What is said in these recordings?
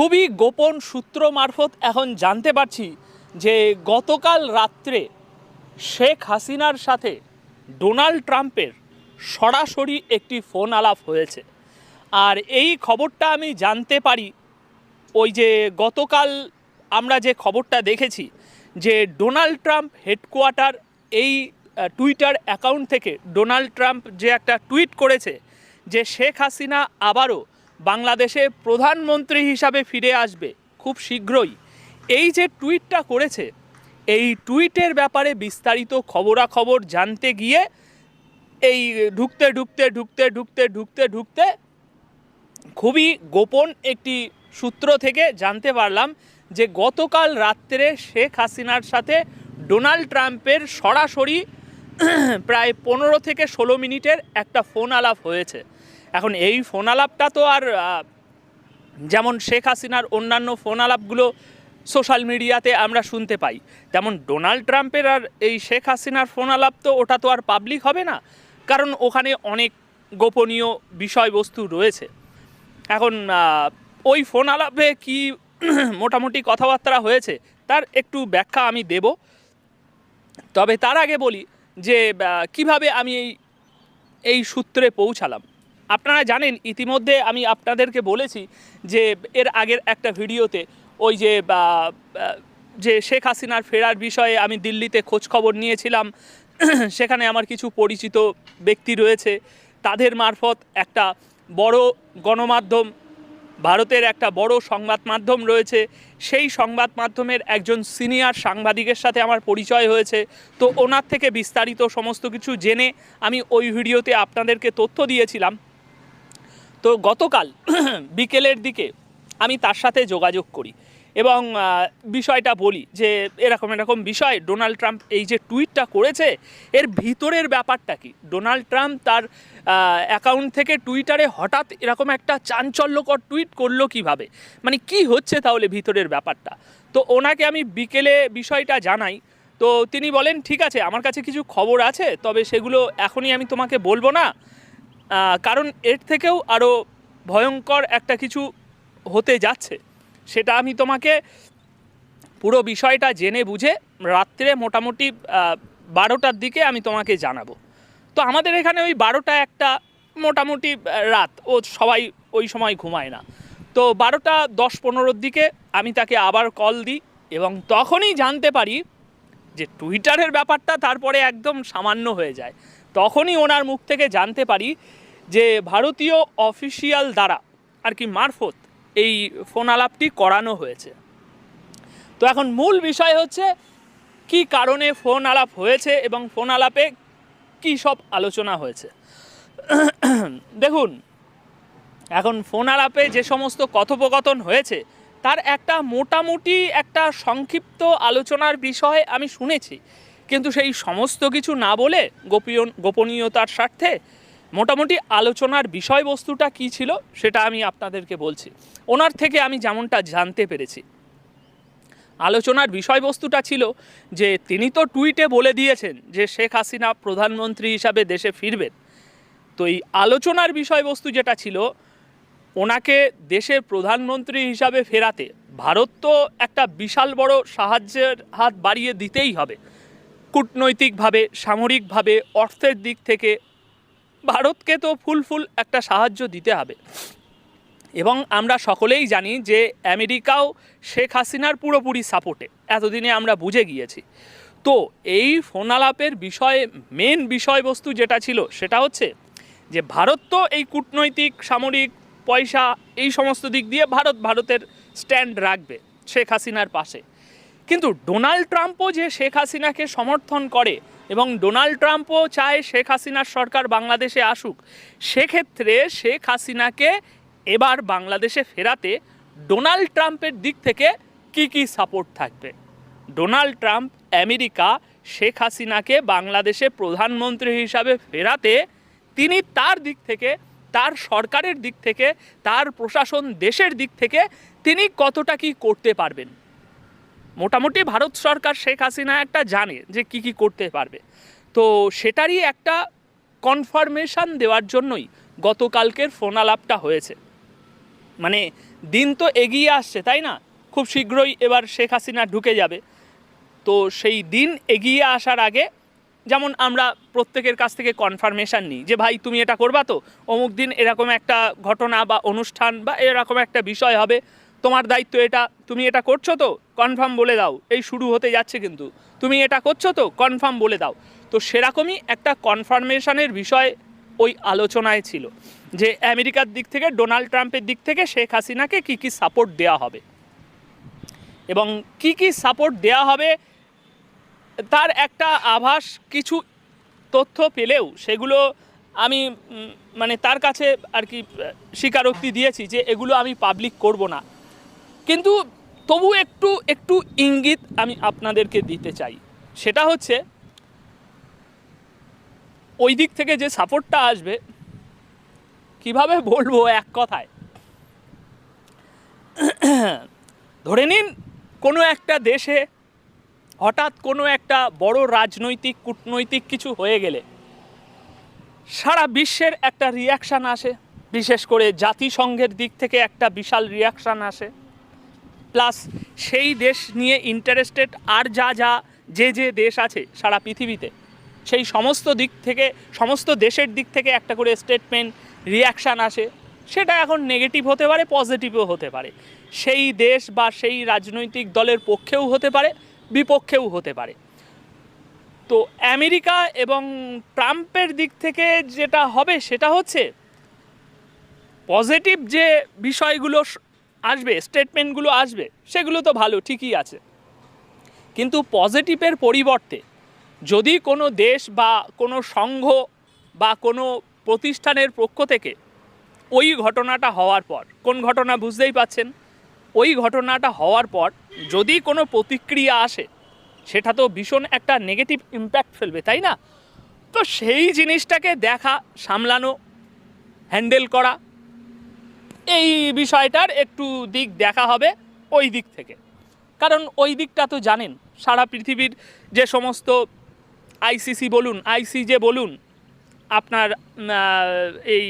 খুবই গোপন সূত্র মারফত এখন জানতে পারছি যে গতকাল রাত্রে শেখ হাসিনার সাথে ডোনাল্ড ট্রাম্পের সরাসরি একটি ফোন আলাপ হয়েছে। আর এই খবরটা আমি জানতে পারি, ওই যে গতকাল আমরা যে খবরটা দেখেছি যে ডোনাল্ড ট্রাম্প হেডকোয়ার্টার এই টুইটার অ্যাকাউন্ট থেকে ডোনাল্ড ট্রাম্প যে একটা টুইট করেছে যে শেখ হাসিনা আবারও বাংলাদেশে প্রধানমন্ত্রী হিসাবে ফিরে আসবে খুব শীঘ্রই। এই যে টুইটটা করেছে, এই টুইটের ব্যাপারে বিস্তারিত খবরাখবর জানতে গিয়ে এই ঢুকতে ঢুকতে ঢুকতে ঢুকতে ঢুকতে ঢুকতে খুবই গোপন একটি সূত্র থেকে জানতে পারলাম যে গতকাল রাত্রে শেখ হাসিনার সাথে ডোনাল্ড ট্রাম্পের সরাসরি প্রায় পনেরো থেকে ষোলো মিনিটের একটা ফোন আলাপ হয়েছে। এখন এই ফোন আলাপটা তো আর যেমন শেখ হাসিনার অন্যান্য ফোন আলাপগুলো সোশ্যাল মিডিয়াতে আমরা শুনতে পাই, তেমন ডোনাল্ড ট্রাম্পের আর এই শেখ হাসিনার ফোন আলাপ তো ওটা তো আর পাবলিক হবে না, কারণ ওখানে অনেক গোপনীয় বিষয়বস্তু রয়েছে। এখন ওই ফোন আলাপে কি মোটামুটি কথাবার্তা হয়েছে, তার একটু ব্যাখ্যা আমি দেব। তবে তার আগে বলি যে কীভাবে আমি এই এই সূত্রে পৌঁছালাম। আপনারা জানেন, ইতিমধ্যে আমি আপনাদেরকে বলেছি যে এর আগের একটা ভিডিওতে ওই যে যে শেখ হাসিনার ফেরার বিষয়ে আমি দিল্লিতে খোঁজ খবর নিয়েছিলাম। সেখানে আমার কিছু পরিচিত ব্যক্তি রয়েছে। তাদের মারফত একটা বড় গণমাধ্যম, ভারতের একটা বড় সংবাদ মাধ্যম রয়েছে। সেই সংবাদ মাধ্যমের একজন সিনিয়র সাংবাদিকের সাথে আমার পরিচয় হয়েছে। তো ওনার থেকে বিস্তারিত সমস্ত কিছু জেনে আমি ওই ভিডিওতে আপনাদেরকে তথ্য দিয়েছিলাম। তো গতকাল বিকেলের দিকে আমি তার সাথে যোগাযোগ করি এবং বিষয়টা বলি যে এরকম এরকম বিষয়, ডোনাল্ড ট্রাম্প এই যে টুইটটা করেছে, এর ভিতরের ব্যাপারটা কি? ডোনাল্ড ট্রাম্প তার অ্যাকাউন্ট থেকে টুইটারে হঠাৎ এরকম একটা চাঞ্চল্যকর টুইট করল কীভাবে? মানে কি হচ্ছে তাহলে ভিতরের ব্যাপারটা? তো ওনাকে আমি বিকেলে বিষয়টা জানাই। তো তিনি বলেন, ঠিক আছে, আমার কাছে কিছু খবর আছে, তবে সেগুলো এখনই আমি তোমাকে বলব না। কারণ এর থেকেও আরও ভয়ঙ্কর একটা কিছু হতে যাচ্ছে। সেটা আমি তোমাকে পুরো বিষয়টা জেনে বুঝে রাত্রে মোটামুটি বারোটার দিকে আমি তোমাকে জানাব। তো আমাদের এখানে ওই বারোটা একটা মোটামুটি রাত। ও সবাই ওই সময় ঘুমায় না। তো বারোটা দশ পনেরোর দিকে আমি তাকে আবার কল দিই এবং তখনই জানতে পারি যে টুইটারের ব্যাপারটা তারপরে একদম সামান্য হয়ে যায়। তখনই ওনার মুখ থেকে জানতে পারি যে ভারতীয় অফিসিয়াল দ্বারা আর কি মারফত এই ফোন আলাপটি করানো হয়েছে। তো এখন মূল বিষয় হচ্ছে, কি কারণে ফোন আলাপ হয়েছে এবং ফোন আলাপে কী সব আলোচনা হয়েছে? দেখুন, এখন ফোন আলাপে যে সমস্ত কথোপকথন হয়েছে, তার একটা মোটামুটি একটা সংক্ষিপ্ত আলোচনার বিষয় আমি শুনেছি। কিন্তু সেই সমস্ত কিছু না বলে গোপীয়, গোপনীয়তার স্বার্থে মোটামুটি আলোচনার বিষয়বস্তুটা কী ছিল সেটা আমি আপনাদেরকে বলছি। ওনার থেকে আমি যেমনটা জানতে পেরেছি। আলোচনার বিষয়বস্তুটা ছিল যে তিনি তো টুইটে বলে দিয়েছেন যে শেখ হাসিনা প্রধানমন্ত্রী হিসাবে দেশে ফিরবেন। তো এই আলোচনার বিষয়বস্তু যেটা ছিল, ওনাকে দেশের প্রধানমন্ত্রী হিসাবে ফেরাতে ভারত তো একটা বিশাল বড় সাহায্যের হাত বাড়িয়ে দিতেই হবে। কূটনৈতিকভাবে, সামরিকভাবে, অর্থের দিক থেকে ভারতকে তো ফুল ফুল একটা সাহায্য দিতে হবে। এবং আমরা সকলেই জানি যে আমেরিকাও শেখ হাসিনার পুরোপুরি সাপোর্টে, এতদিনে আমরা বুঝে গিয়েছি। তো এই ফোন আলাপের বিষয়ে মেন বিষয়বস্তু যেটা ছিল সেটা হচ্ছে যে ভারত তো এই কূটনৈতিক, সামরিক, পয়সা এই সমস্ত দিক দিয়ে ভারত ভারতের স্ট্যান্ড রাখবে শেখ হাসিনার পাশে। কিন্তু ডোনাল্ড ট্রাম্পও যে শেখ হাসিনাকে সমর্থন করে এবং ডোনাল্ড ট্রাম্পও চায় শেখ হাসিনার সরকার বাংলাদেশে আসুক। সেক্ষেত্রে শেখ হাসিনাকে এবার বাংলাদেশে ফেরাতে ডোনাল্ড ট্রাম্পের দিক থেকে কি কি সাপোর্ট থাকবে? ডোনাল্ড ট্রাম্প আমেরিকা, শেখ হাসিনাকে বাংলাদেশে প্রধানমন্ত্রী হিসাবে ফেরাতে তিনি তার দিক থেকে, তার সরকারের দিক থেকে, তার প্রশাসন দেশের দিক থেকে তিনি কতটা কি করতে পারবেন? মোটামুটি ভারত সরকার শেখ হাসিনা একটা জানে যে কি কি করতে পারবে। তো সেটারই একটা কনফার্মেশন দেওয়ার জন্যই গতকালকের ফোন আলাপটা হয়েছে। মানে দিন তো এগিয়ে আসছে, তাই না? খুব শীঘ্রই এবার শেখ হাসিনা ঢুকে যাবে। তো সেই দিন এগিয়ে আসার আগে যেমন আমরা প্রত্যেকের কাছ থেকে কনফার্মেশন নিই যে, ভাই, তুমি এটা করবা তো? অমুক দিন এরকম একটা ঘটনা বা অনুষ্ঠান বা এরকম একটা বিষয় হবে। তোমার দায়িত্ব এটা, তুমি এটা করছ তো কনফার্ম বলে দাও, এই শুরু হতে যাচ্ছে কিন্তু। তুমি এটা করছ তো কনফার্ম বলে দাও। তো সেরকমই একটা কনফার্মেশনের বিষয় ওই আলোচনায় ছিল, যে আমেরিকার দিক থেকে, ডোনাল্ড ট্রাম্পের দিক থেকে শেখ হাসিনাকে কী কী সাপোর্ট দেওয়া হবে। এবং কি কি সাপোর্ট দেওয়া হবে, তার একটা আভাস কিছু তথ্য পেলেও সেগুলো আমি মানে তার কাছে আর কি স্বীকারোক্তি দিয়েছি যে এগুলো আমি পাবলিক করব না। কিন্তু তবু একটু একটু ইঙ্গিত আমি আপনাদেরকে দিতে চাই। সেটা হচ্ছে, ওই দিক থেকে যে সাপোর্টটা আসবে, কীভাবে বলব এক কথায়? ধরে নিন, কোনো একটা দেশে হঠাৎ কোনো একটা বড় রাজনৈতিক, কূটনৈতিক কিছু হয়ে গেলে, সারা বিশ্বের একটা রিয়াকশান আসে। বিশেষ করে জাতিসংঘের দিক থেকে একটা বিশাল রিয়াকশান আসে। প্লাস সেই দেশ নিয়ে ইন্টারেস্টেড আর যা যা যে যে দেশ আছে সারা পৃথিবীতে, সেই সমস্ত দিক থেকে, সমস্ত দেশের দিক থেকে একটা করে স্টেটমেন্ট রিয়াকশান আসে। সেটা এখন নেগেটিভ হতে পারে পজিটিভও হতে পারে। সেই দেশ বা সেই রাজনৈতিক দলের পক্ষেও হতে পারে, বিপক্ষেও হতে পারে। তো আমেরিকা এবং ট্রাম্পের দিক থেকে যেটা হবে সেটা হচ্ছে পজিটিভ যে বিষয়গুলো আসবে স্টেটমেন্টগুলো আসবে, সেগুলো তো ভালো, ঠিকই আছে। কিন্তু পজিটিভের পরিবর্তে যদি কোনো দেশ বা কোনো সংঘ বা কোনো প্রতিষ্ঠানের পক্ষ থেকে ওই ঘটনাটা হওয়ার পর, কোন ঘটনা বুঝতেই পাচ্ছেন? ওই ঘটনাটা হওয়ার পর যদি কোনো প্রতিক্রিয়া আসে, সেটা তো ভীষণ একটা নেগেটিভ ইম্প্যাক্ট ফেলবে, তাই না? তো সেই জিনিসটাকে দেখা, সামলানো হ্যান্ডেল করা এই বিষয়টার একটু দিক দেখা হবে ওই দিক থেকে। কারণ ওই দিকটা তো জানেন, সারা পৃথিবীর যে সমস্ত আইসিসি বলুন আইসিজে বলুন, আপনার এই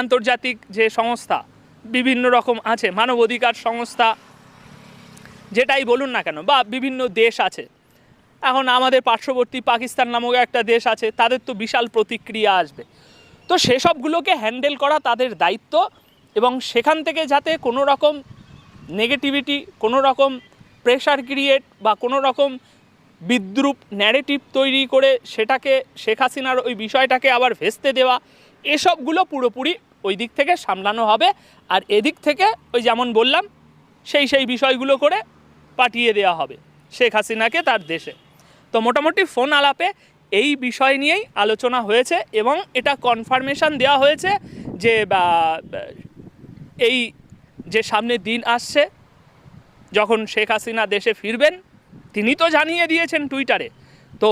আন্তর্জাতিক যে সংস্থা, বিভিন্ন রকম আছে, মানবাধিকার সংস্থা, যেটাই বলুন না কেন, বা বিভিন্ন দেশ আছে। এখন আমাদের পার্শ্ববর্তী পাকিস্তান নামক একটা দেশ আছে, তাদের তো বিশাল প্রতিক্রিয়া আসবে। তো সেসবগুলোকে হ্যান্ডেল করা তাদের দায়িত্ব। এবং সেখান থেকে যাতে কোনো রকম নেগেটিভিটি কোনো রকম প্রেশার ক্রিয়েট বা কোনো রকম বিদ্রুপ ন্যারেটিভ তৈরি করে সেটাকে শেখ হাসিনার ওই বিষয়টাকে আবার ভেস্তে দেওয়া, এসবগুলো পুরোপুরি ওই দিক থেকে সামলানো হবে। আর এদিক থেকে ওই যেমন বললাম, সেই সেই বিষয়গুলো করে পাঠিয়ে দেওয়া হবে শেখ হাসিনাকে তার দেশে। তো মোটামুটি ফোন আলাপে এই বিষয় নিয়েই আলোচনা হয়েছে এবং এটা কনফার্মেশন দেওয়া হয়েছে যে এই যে সামনে দিন আসছে, যখন শেখ হাসিনা দেশে ফিরবেন, তিনি তো জানিয়ে দিয়েছেন টুইটারে। তো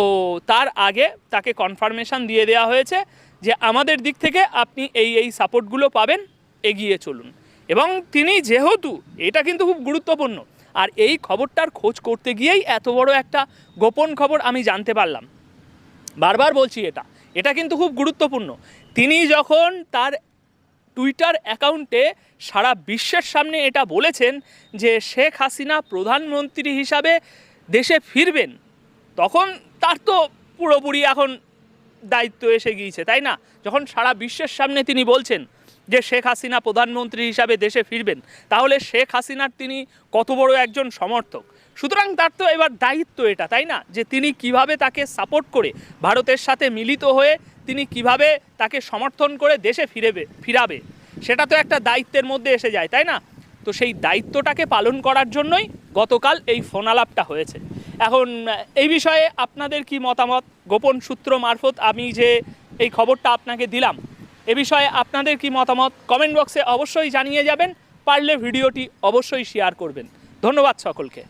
তার আগে তাকে কনফার্মেশন দিয়ে দেওয়া হয়েছে যে আমাদের দিক থেকে আপনি এই এই সাপোর্টগুলো পাবেন, এগিয়ে চলুন। এবং তিনি যেহেতু, এটা কিন্তু খুব গুরুত্বপূর্ণ, আর এই খবরটার খোঁজ করতে গিয়েই এত বড় একটা গোপন খবর আমি জানতে পারলাম। বারবার বলছি এটা এটা কিন্তু খুব গুরুত্বপূর্ণ। তিনি যখন তার টুইটার অ্যাকাউন্টে সারা বিশ্বের সামনে এটা বলেছেন যে শেখ হাসিনা প্রধানমন্ত্রী হিসাবে দেশে ফিরবেন, তখন তার তো পুরোপুরি এখন দায়িত্ব এসে গিয়েছে, তাই না? যখন সারা বিশ্বের সামনে তিনি বলছেন যে শেখ হাসিনা প্রধানমন্ত্রী হিসাবে দেশে ফিরবেন, তাহলে শেখ হাসিনার তিনি কত বড় একজন সমর্থক? সুতরাং তার তো এবার দায়িত্ব এটা, তাই না? যে তিনি কীভাবে তাকে সাপোর্ট করে, ভারতের সাথে মিলিত হয়ে তিনি কীভাবে তাকে সমর্থন করে দেশে ফিরেবে, ফিরাবে, সেটা তো একটা দায়িত্বের মধ্যে এসে যায়, তাই না? তো সেই দায়িত্বটাকে পালন করার জন্যই গতকাল এই ফোন আলাপটা হয়েছে। এখন, এই বিষয়ে আপনাদের কি মতামত? গোপন সূত্র মারফত আমি যে এই খবরটা আপনাকে দিলাম এ বিষয়ে আপনাদের কি মতামত কমেন্ট বক্সে অবশ্যই জানিয়ে যাবেন, পারলে ভিডিওটি অবশ্যই শেয়ার করবেন। ধন্যবাদ সকলকে।